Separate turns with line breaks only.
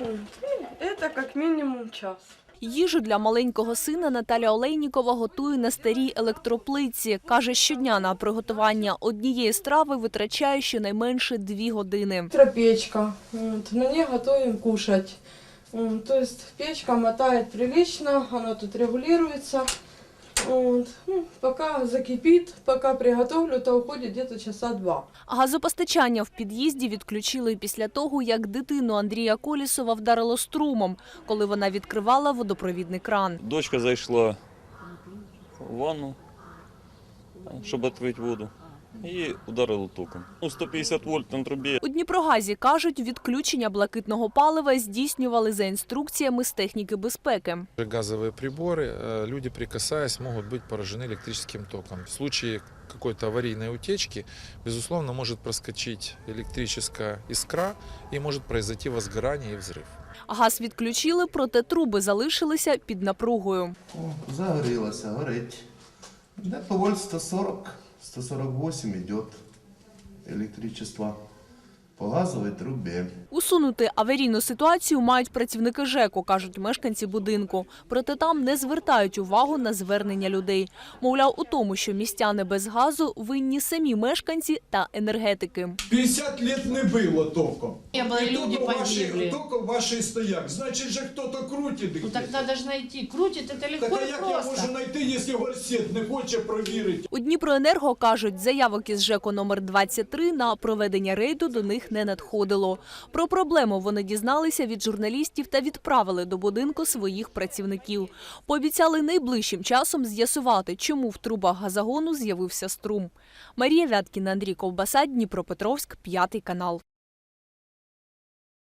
М, Это как минимум час.
Їжу для маленького сина Наталя Олейнікова готує на старій електроплиці. Каже, щодня на приготування однієї страви витрачає щонайменше дві години.
Трапечка, на ній готуємо кушать. Тобто печка мотає прилично, вона тут регулируется. Вот. Ну, пока закипит, пока приготовлю, то уходит где-то часа два.
Газопостачання в під'їзді відключили після того, як дитину Андрія Колісова вдарило струмом, коли вона відкривала водопровідний кран.
Дочка зайшла в ванну, щоб відкрити воду, і ударило током. Ну, 150 вольт на трубі.
У Дніпрогазі кажуть, відключення блакитного палива здійснювали за інструкціями з техніки безпеки.
Газовые приборы, э, люди прикасаясь, могут быть поражены электрическим током. В случае какой-то аварийной утечки, безусловно, может проскочить электрическая искра и может произойти возгорание и взрыв.
Газ відключили, проте труби залишилися під напругою.
О, загорелося, горить. Где-то вольт 140, 148 идет электричество по газовой.
Усунути аварійну ситуацію мають працівники ЖЕКу, кажуть мешканці будинку. Проте там не звертають увагу на звернення людей. Мовляв, у тому, що містяни без газу винні самі мешканці та енергетики.
50 лет не було током.
Не было,
І
люди
тільки ваші-
погибли.
Тільки ваші стояк. Значить же хто-то крутить.
Ну так надо же найти. Крутит это легко
Так а як я можу знайти, якщо горсет не хоче провірити?
У Дніпроенерго кажуть, заявок із ЖЕКу номер 23 на проведення рейду до них не надходило. Про проблему вони дізналися від журналістів та відправили до будинку своїх працівників. Пообіцяли найближчим часом з'ясувати, чому в трубах газогону з'явився струм. Марія Вяткіна, Андрій Ковбаса, Дніпропетровськ, п'ятий канал.